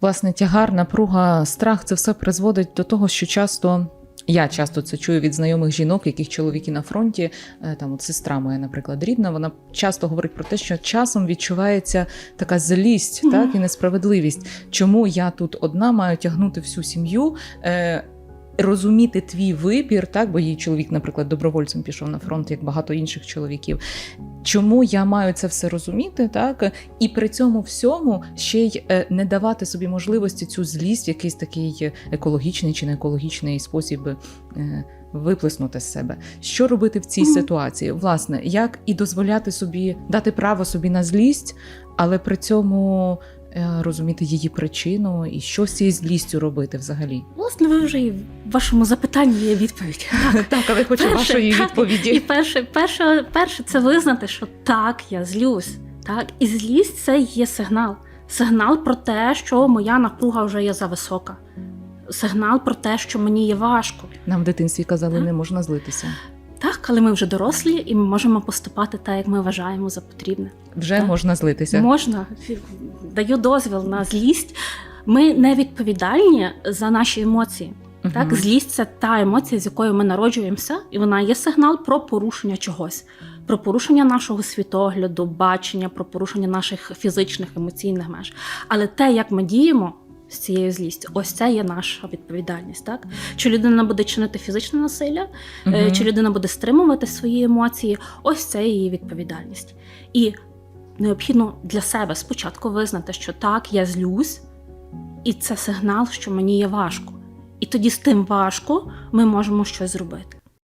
Власне, тягар, напруга, страх це все призводить до того, що часто. Я часто це чую від знайомих жінок, яких чоловіки на фронті, е, там от сестра моя, наприклад, рідна, вона часто говорить про те, що часом відчувається така злість, так і несправедливість. Чому я тут одна маю тягнути всю сім'ю? Е, Розуміти твій вибір, так, бо її чоловік, наприклад, добровольцем пішов на фронт, як багато інших чоловіків. Чому я маю це все розуміти, так і при цьому всьому ще й е, не давати собі можливості цю злість, в якийсь такий екологічний чи не екологічний спосіб е, виплеснути з себе. Що робити в цій Мгм. ситуації? Власне, як і дозволяти собі дати право собі на злість, але при цьому розуміти її причину і що з цією злістю робити взагалі? Власне, ви вже і в вашому запитанні є відповідь. Так, але хочу Перше, вашої так, І перше, перше, перше це визнати, що так, я злюсь. Так, і злість це є сигнал. Сигнал про те, що моя напруга вже є зависока. Сигнал про те, що мені є важко. Нам в дитинстві казали, Так. не можна злитися. Але ми вже дорослі і ми можемо поступати так, як ми вважаємо за потрібне. Вже Так. можна злитися. Можна, даю дозвіл на злість. Ми не відповідальні за наші емоції. Так, злість це та емоція, з якою ми народжуємося, і вона є сигнал про порушення чогось, про порушення нашого світогляду, бачення, про порушення наших фізичних емоційних меж. Але те, як ми діємо з цією злістю, ось це є наша відповідальність. Так? Чи людина буде чинити фізичне насилля, Мгм. чи людина буде стримувати свої емоції, ось це її відповідальність. І необхідно для себе спочатку визнати, що так, я злюсь, і це сигнал, що мені є важко. І тоді з тим важко ми можемо щось зробити.